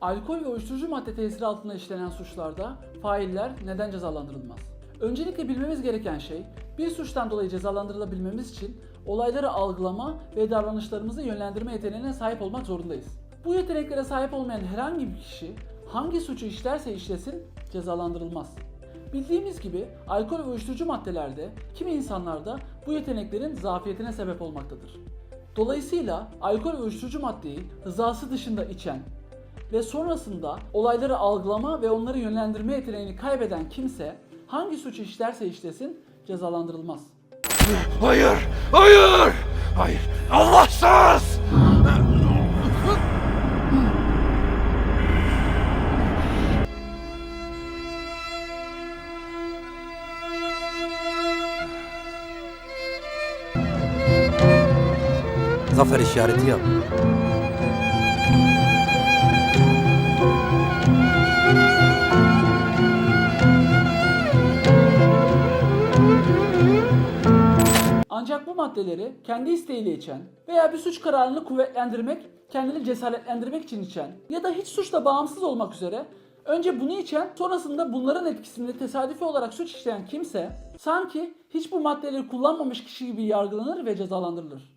Alkol ve uyuşturucu madde tesiri altında işlenen suçlarda failler neden cezalandırılmaz? Öncelikle bilmemiz gereken şey, bir suçtan dolayı cezalandırılabilmemiz için olayları algılama ve davranışlarımızı yönlendirme yeteneğine sahip olmak zorundayız. Bu yeteneklere sahip olmayan herhangi bir kişi hangi suçu işlerse işlesin cezalandırılmaz. Bildiğimiz gibi alkol ve uyuşturucu maddelerde kimi insanlarda bu yeteneklerin zafiyetine sebep olmaktadır. Dolayısıyla alkol ve uyuşturucu maddeyi rızası dışında içen ve sonrasında olayları algılama ve onları yönlendirme yeteneğini kaybeden kimse hangi suçu işlerse işlesin cezalandırılmaz. Hayır! Hayır! Hayır! Allahsız! Zafer işareti yap. Ancak bu maddeleri kendi isteğiyle içen veya bir suç kararını kuvvetlendirmek, kendini cesaretlendirmek için içen ya da hiç suçla bağımsız olmak üzere önce bunu içen sonrasında bunların etkisinde tesadüfi olarak suç işleyen kimse sanki hiç bu maddeleri kullanmamış kişi gibi yargılanır ve cezalandırılır.